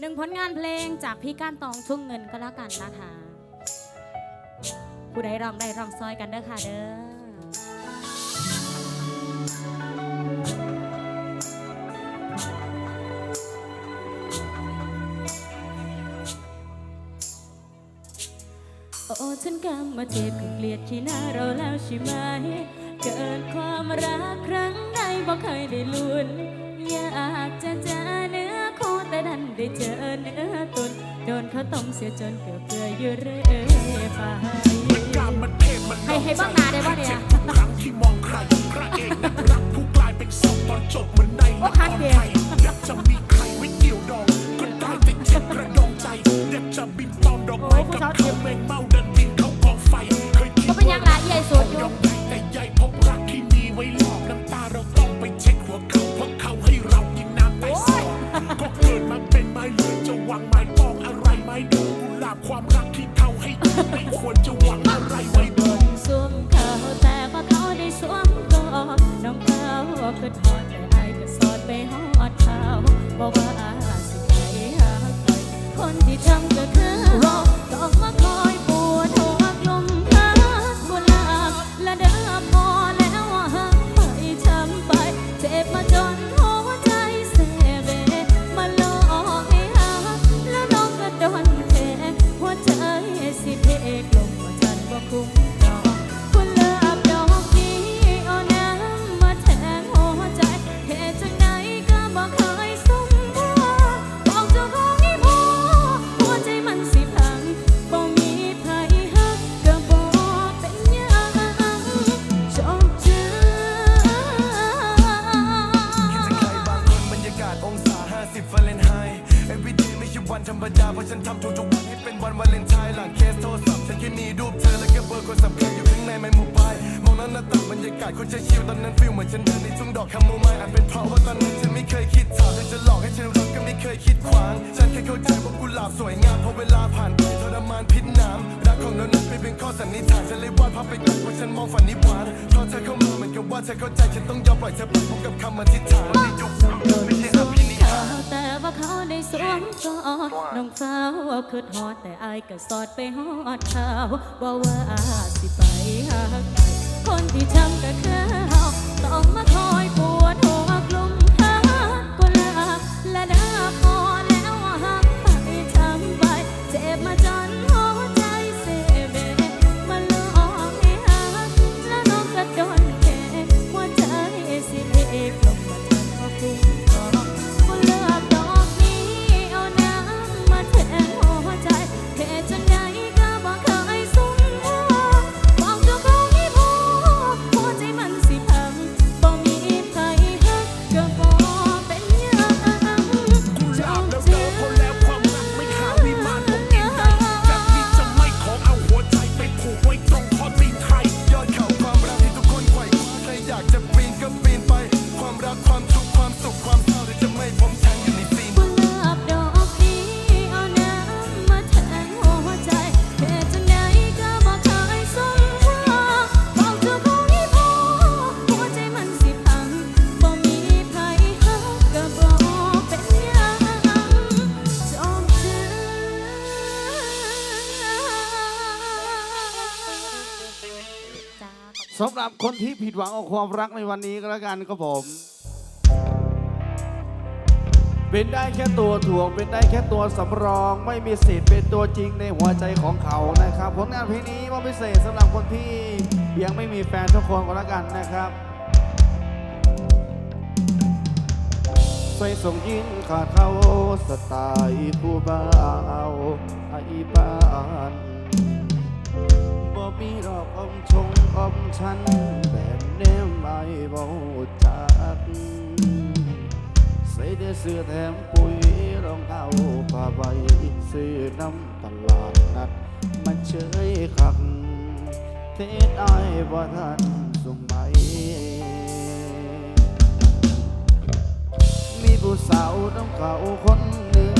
หนึ่งผลงานเพลงจากพี่ก้านตองทุ่งเงินก็แล้วกันนะคะ ผู้ใดร้องได้ร้องซอยกันเด้อค่ะเด้อโอ้ฉันกำมาเจ็บเกลียดที่หน้าเราแล้วใช่ไหม เกิดความรักครั้งใดบ่เคยได้ลุ้นอยากจะจาน นั้นได้เจอเนื้อตุนโดนเขาต้มเสียจนเกือบเกลืออยู่เรื่อยไปให้ให้บ้างนาได้บ้างเนี่ยครั้งที่มองใครพระเอกรักผู้กลายเป็นศพตอนจบเหมือนในละครไทยอยากจะมีใครไว้เกี่ยวดองก็ได้แต่เจ็บกระดองใจอยากจะบินตอนดอกไม้กับเขาเมงเมา สอดไปหอดเท้าบ่ว่าสิไป คนที่ผิดหวังกับความรักในวันนี้ก็แล้วกันครับผม เป็นได้แค่ตัวถ่วง เป็นได้แค่ตัวสำรอง ไม่มีสิทธิ์เป็นตัวจริงในหัวใจของเขานะครับ ผลงานเพลงนี้มอบพิเศษสำหรับคนที่ยังไม่มีแฟนทุกคนก็แล้วกันนะครับใส่ส่งยินขาดเขาสไตล์คู่บ่าวไอ้บ้าน มีดอกอมชงอมชันแบบเนมใบเบาจักใส่เดเสื้อแถมปุ๋ยรองเท้าผ้าใบซื้อน้ำตลาดนัดมันเฉยขักเทศไอ้บ่ทันสมัยมีผู้สาวน้งเขาคนหนึ่ง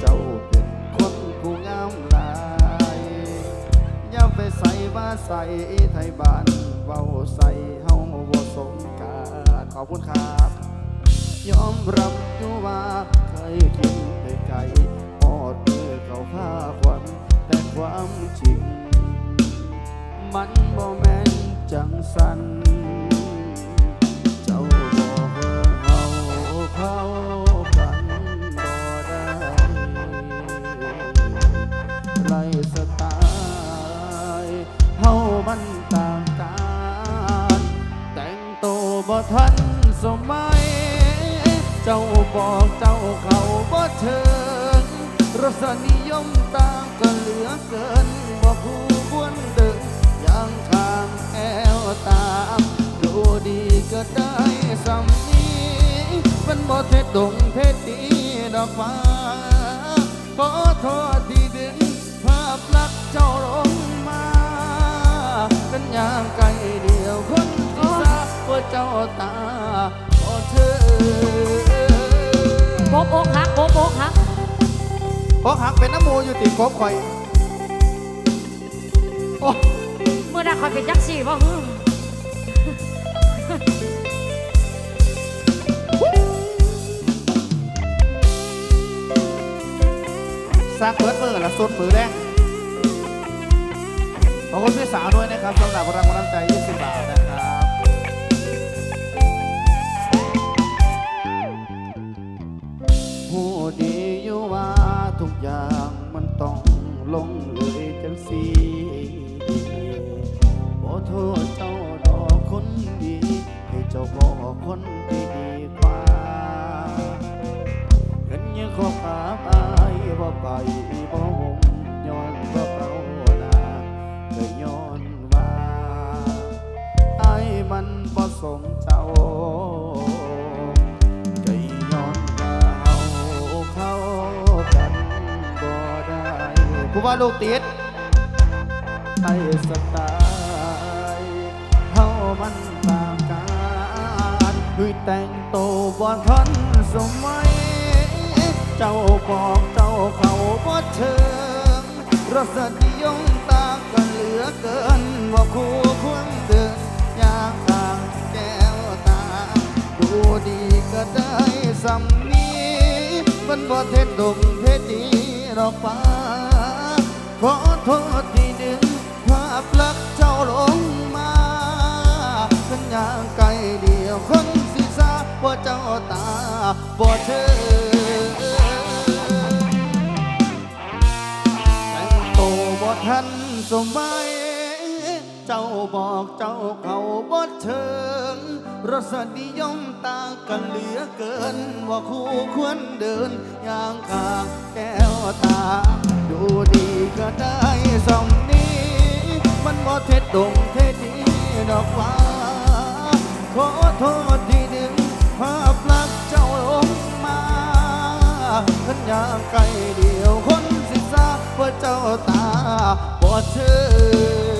เจ้า ไปใส่บ้าใส่ไทยบ้านเบาใส่เฮาบ่สมการขอบคุณครับยอมรับอยู่ว่าเคยกินไปไก่พอดเมื่อเขาฆ่าควันแต่ความจริง มันบ่แม่นจังสัน เจ้าบอกว่าเฮาเขา บ่ทันสมัย เจ้าบอกเจ้าเขาบ่เชิงรสนิยมต่างกันเหลือเกินบ่คู่ควรเดินอย่างข้างแอวตาม ดูดีก็ได้สำนี้มันบ่เท็ดดงเท็ดดีดอกฟ้า ขอโทษที่ดึงภาพลักษณ์เจ้าลงมา เป็นอย่างไกลเดียวคน ว่าเจ้าตาขอเธอโป๊กอกหักโป๊กอกหักเพราะหักเป็นน้ำมูอยู่ติดครบข่อยโอ้เมื่อใดคอยเป็นจักสี่บ่ฮึสร้างเปิดมือละสุดมือแรกขอบคุณพี่สาวด้วยนะครับสำหรับรางวัลน้ำใจ20บาทนะ อย่างมันต้องลงเลยจังสีบ่โทษเจ้าดอกคนดี ให้เจ้าบอกคนดีดีกว่าเห็นยังขอขาอายบ่ไปบ่ห่มย้อนบ่เอาหนาเคยย้อนว่าอายมันบ่สมเจ้า ผู้ว่าลูกติดไอ้สไตล์เฮามันต่างกันด้วยแต่งโตวบ่ทันสมัย เจ้าบอกเจ้าเขาบ่เชิงรสนิยมต่างกันเหลือเกินว่าคู่ควรเดินอย่างต่างแก้วตา ดูดีก็ได้สำนี้มันบ่เท็ดดงเท็ดดีดอกฟ้า ขอโทษที่ดึงภาพลักษณ์เจ้าลงมาสัญญาไกลเดียวคนสิทราว่าเจ้าตาบ่เชิงแต่งโตบ่ทันสมัยเจ้าบอกเจ้าเขาบ่เชิงรสนิยมต่างกันเหลือเกิน ว่าคู่ควรเดินอย่างข้างแก้วตา ดูดีก็ได้สมนี้ มันบ่เท็ดดงเท็ดดีดอกว่า ขอโทษที่ดึงภาพลักษณ์เจ้าลงมาขันยางไกลเดียวคนสิซาเพื่อเจ้าตาบ่เชิง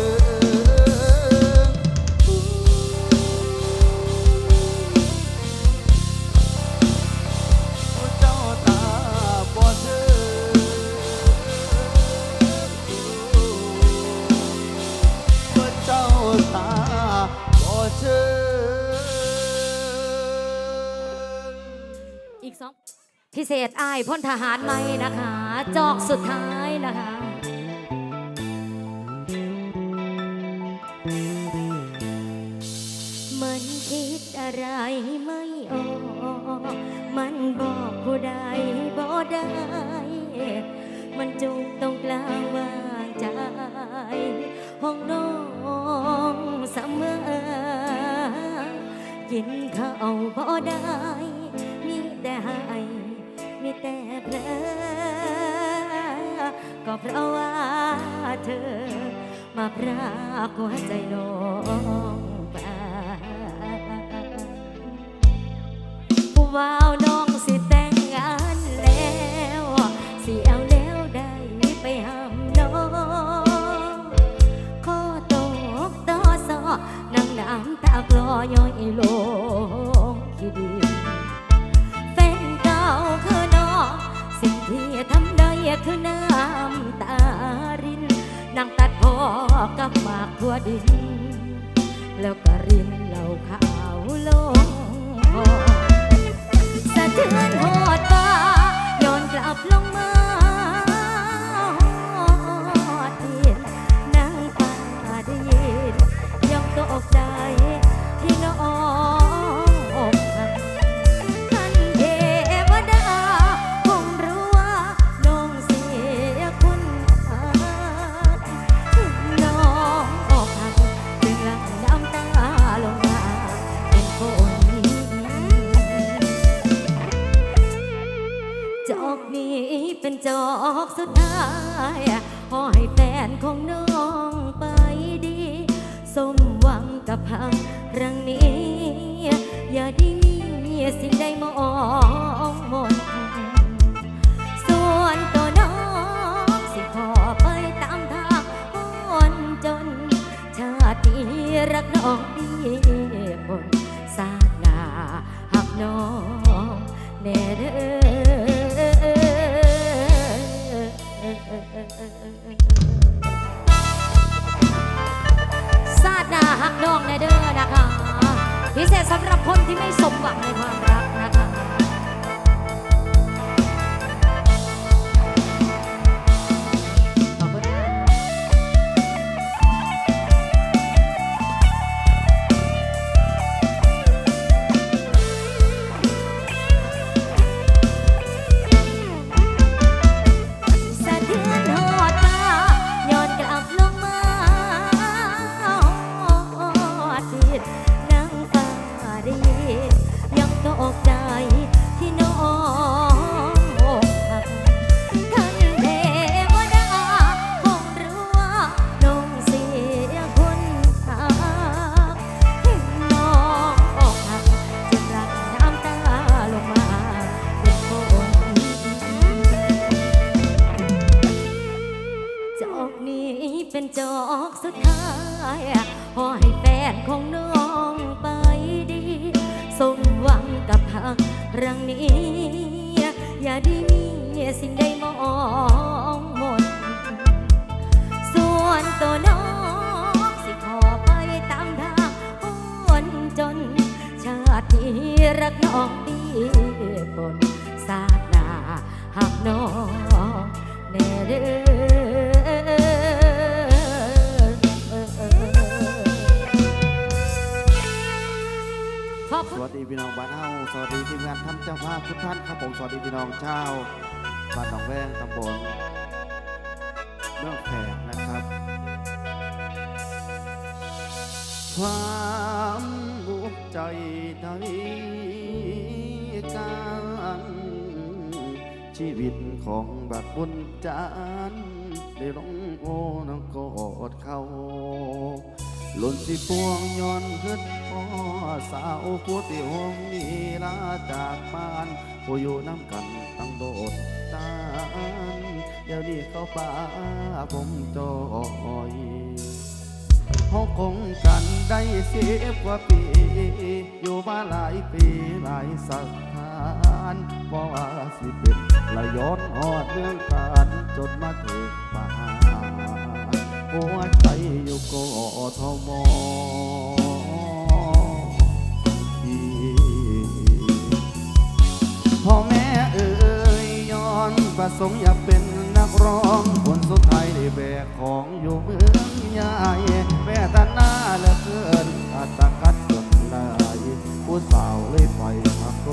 พิเศษอายพลทหารไหม่นะคะ จอกสุดท้ายำได้คือน้ำตารินนั่งตัดพอกับหมากทั่วดิน แล้วก็รินเหล่าขาวลงคอสะเทือนหอ จอกสุดท้ายขอให้แฟนของน้องไปดี สมหวังกับพังรังนี้ อย่าได้มีสิ่งใดมองมนส่วนตัวน้องสิขอไปตามทางคนจน ชาตินี้รักน้องดีบนศาสนาหักน้องแน่เด้อ ซาดนาหักน้องในเด้อนะคะ พิเศษสำหรับคนที่ไม่สมหวังในความรักนะคะ วัสดีทีมงานท่านเจ้าภาพทุกท่านครับผมสวัสดีพี่น้องเจ้าวบ้านหนองแวงตำบลเมืองแขกนะครับ ความบุกใจใดกันชีวิตของบักบุญจานได้ลงโอ้น้องกอดเขาหล่นสิพวงย้อนขึ้น พ่อสาวผู้ที่หงนีลาจากบ้านผู้อยู่น้ำกันตั้งโดดตานเดี๋ยวนี้เขาป่าผมจอยเขาคงกันได้สิบกว่าปี อยู่มาหลายปีหลายสถานบ่ว่าสิเป็นละย้อนหอดเรื่องการจนมาถึงป่าหัวใจอยู่กทมพ่ ประสงค์อยากเป็นนักร้องคนสุดท้ายได้แบกของอยู่เมืองใหญ่แม่ตาหน้าเหลือเกินอาตากัดจนลายผู้สาวเลยไปหาค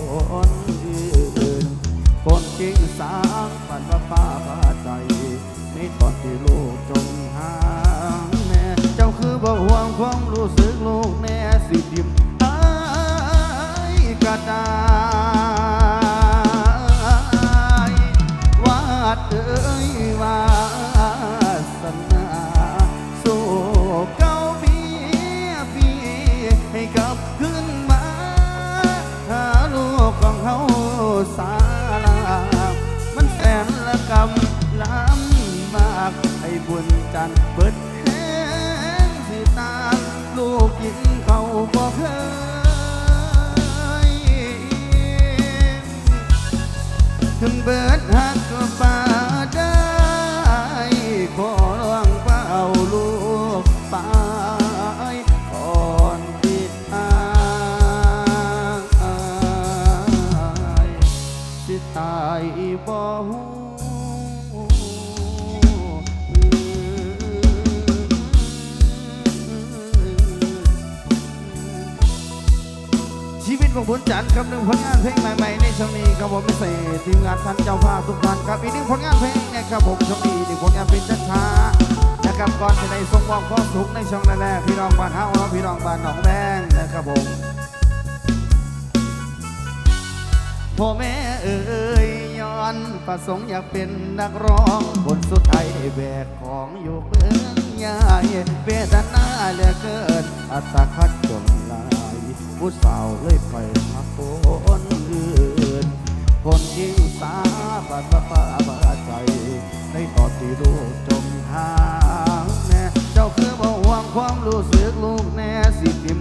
นอื่นคนจริงสางฝันว่าป้าพาใจในตอนที่ลูกจมหางแม่เจ้าคือบ่ห่วงความรู้สึกลูกแม่สิทิม บ่เคยถึงเบิดหา ของบุญจันทร์ครับหนึ่งผลงานเพลงใหม่ๆในช่วงนี้ครับผมไม่ใส่ทีมงานท่านเจ้าภาพทุกท่านครับอีกหนึ่งผลงานเพลงนะครับผมช่วงนี้หนึ่งผลงานเพลงช้าๆนะครับก่อนจะในทรงความความสุขในช่วงแรกๆพี่น้องบ้านเฮาเนาะพี่น้องบ้านหนองแบงนะครับผมพ่อแม่เอ่ยย้อนประสงค์อยากเป็นนักร้องคนสุดท้ายแบกของอยู่เมืองใหญ่เวทนาเหลือเกินอัตคัดจนลา ผู้สาวเลยไปหาคนอื่น คนยิ่งสาบาดบ้าบาใจ ในตอนที่ลูกจมหางแน่เจ้าคือบ่หวงความรู้สึกลูกแน่สิพิม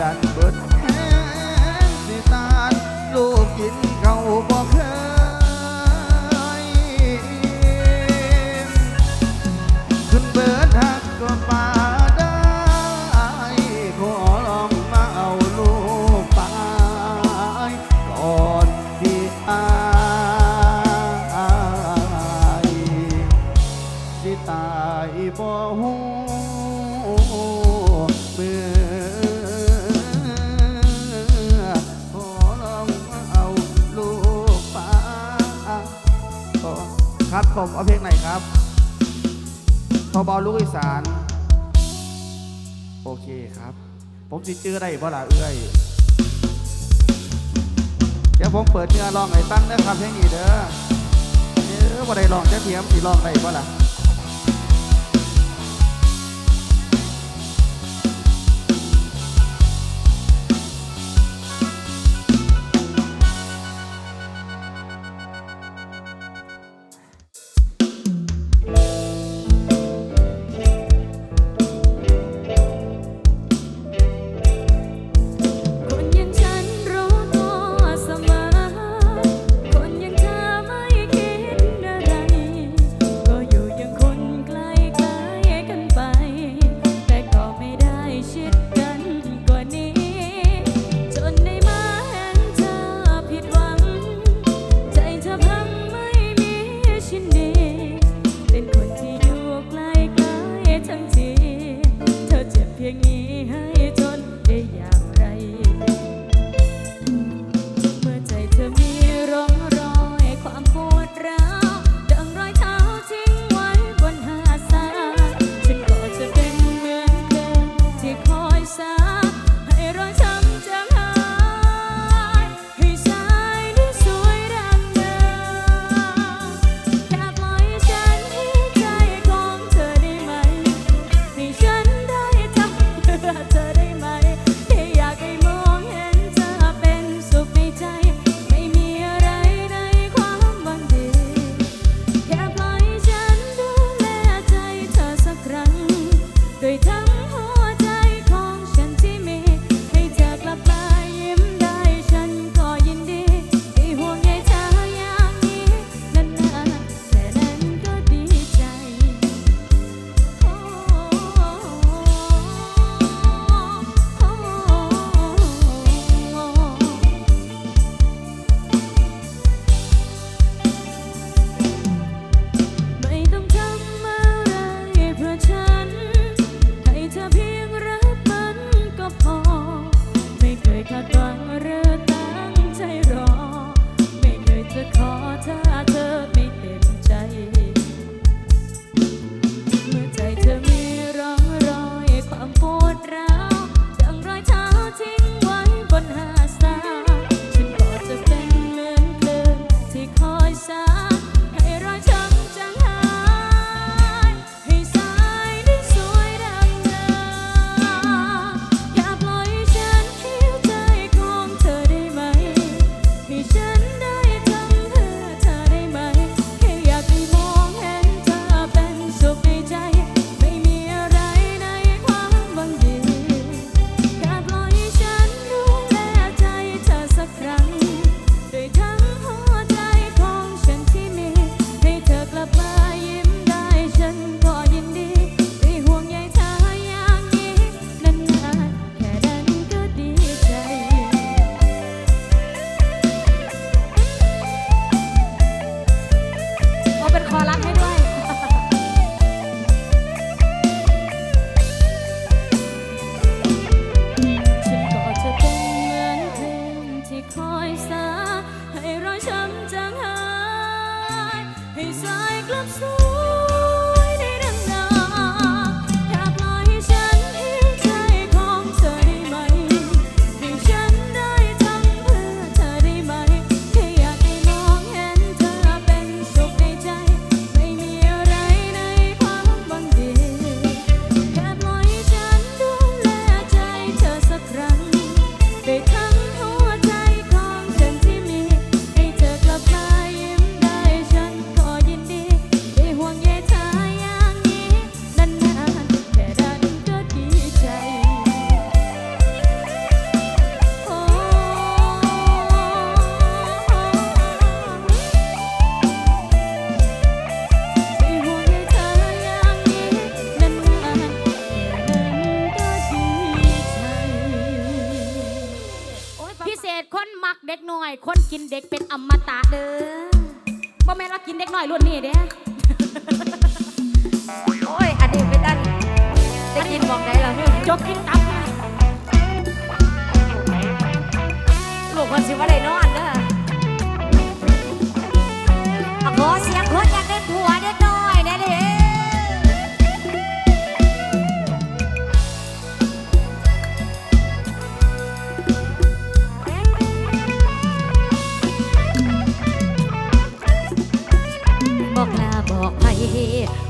จันเบิดแทนสิตานลูกกินเขา ผมเอาเพลงไหนครับพอเบาลูกอีสาน โอเคครับ ผมสิจื้อได้บ่ล่ะเอ้ยเดี๋ยวผมเปิดเนื้อลองไอ้ตั้งเด้อครับเพลงนี้เด้อเออบ่ได้ลองจะเทียมสิลองได้บ่ล่ะ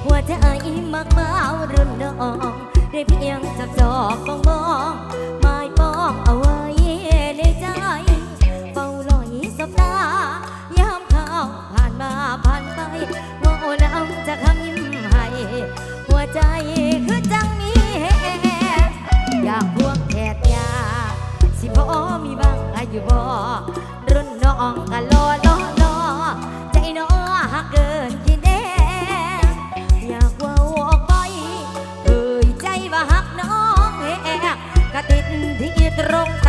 หัวใจมักเบารุ่นน้อง ได้เพียงจับจอกมองมองไม่ป้องเอาไว้ในใจเฝ้าลอยสบตายามเขาผ่านมาผ่านไปโง่น้ำจะคำยิ้มให้หัวใจคือจังนี้อยากพวงแขกยาสิพอมีบางอายุบ่รุ่นน้องก็รอรอรอใจน้อหักเกิน ត្រង់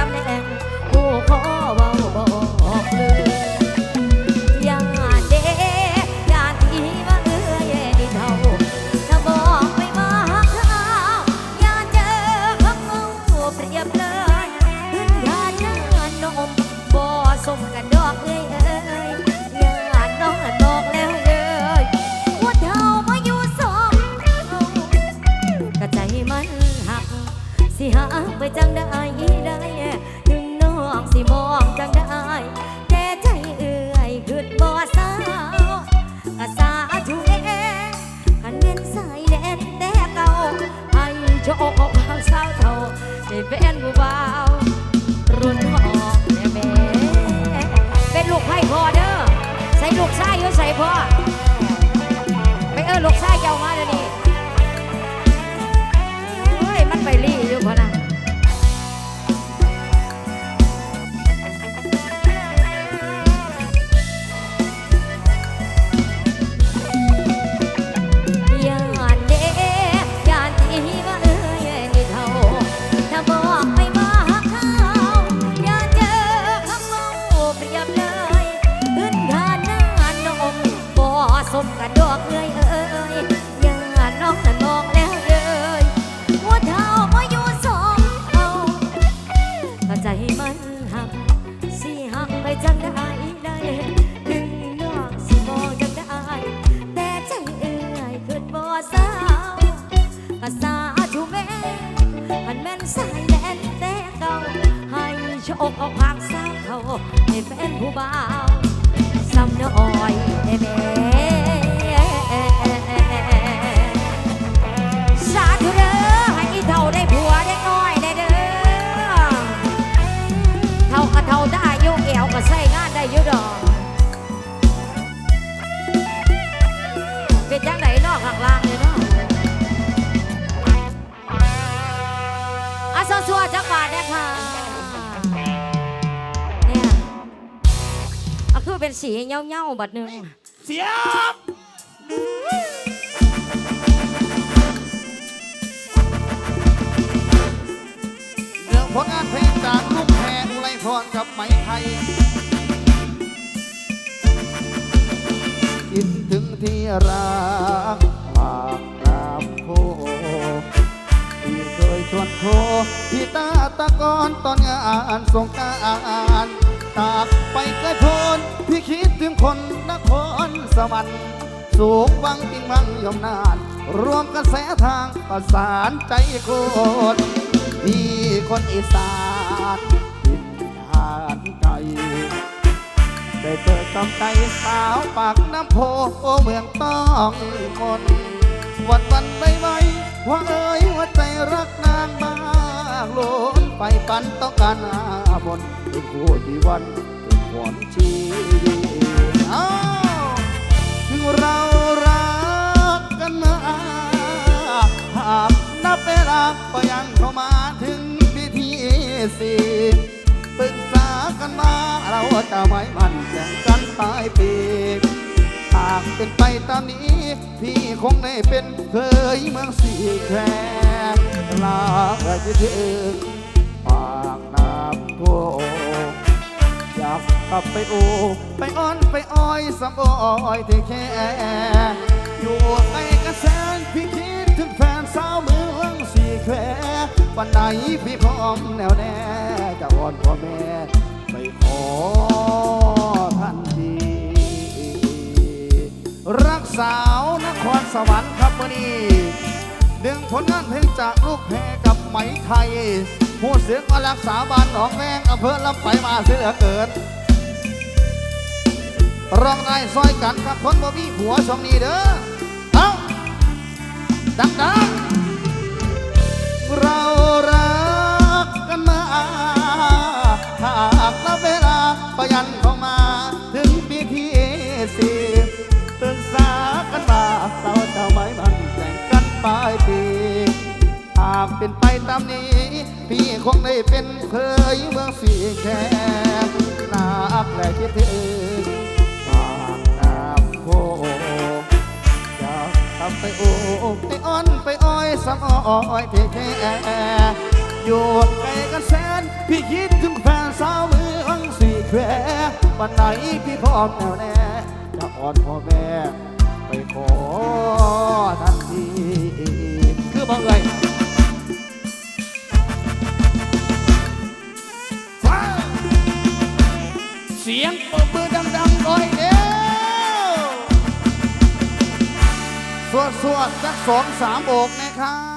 เป็นสีเงี้ยวๆบัดหนึงเสียบเรื่องผลงานเพลงจากลูกแพรอุไรพรกับไหมไทยคิดถึงที่รักปากน้ำโคที่เคยชวนโทรที่ตาตะกอนตอนงานสงการ จากไปไกลโพ้นพี่คิดถึงคนนครสวรรค์สูงวังปิงวังยมนาน รวมกระแสทางประสานใจคนพี่คนอีสานทินทานไกลได้เจอจำใจสาวปากน้ำโพเมืองต้องมนวันวันไปไว้ว่าเอ้ยว่าใจรักนางบ้า งโลนไปปันต้องการอาบนเป็นผู้ที่วันเป็นขวัญชีวิตอ้าถึงเรารักกันมาหากนับเวลาก็ยังเข้ามาถึงพิธีสี่ปรึกษากันมาเราจะไม่มันแต่งกันปลายปีหากเป็นไปตามนี้ พี่คงได้เป็นเคยเมืองสีแควลา ยถึงปากน้ำโพอยากกลับไปโอไปอ้อนไปอ้อยสำอ้อยที่แค่อยู่ไกลกระแสนพี่คิดถึงแฟนสาวเมืองสีแคววันไหนพี่พร้อมแนวแน่จะวอนพ่อแม่ไปขอทันทีรักสาวนครสวรรค์ครับมื่อนี้ดึงผลงานเพลงจากลูกแพร มไทยผู้เสียงมารักษาบ้านหนองแวงอำเภอลำไปลายมาเสียเหลือเกินรองได้ซอยกันครับคนบ่มีผัวช่องนี้เด้อเอ้าดังๆเรารักกันมาหากนับเวลาประยันเข้ามา ถึงปีที่สี่ตึกษากันมาเราจะไม่มันแต่งกันปลายปีากเป็นไปตามนี้ พี่คงได้เป็นเคยเมืองสีแค่นาอักและคิดถึงปากน้ำโพอยากทำไปโอ้ไปอ้อนไปอ้อยสำอ้อยเทแค่อยู่ไกลกันแสน พี่คิดถึงแฟนสาวเมืองสี่แคววันไหนพี่พร้อมแน่วแน่จะอ่อนพ่อแม่ไปขอทันทีคือบอกเลย สวดสวดสักสองสามโอกนะครับ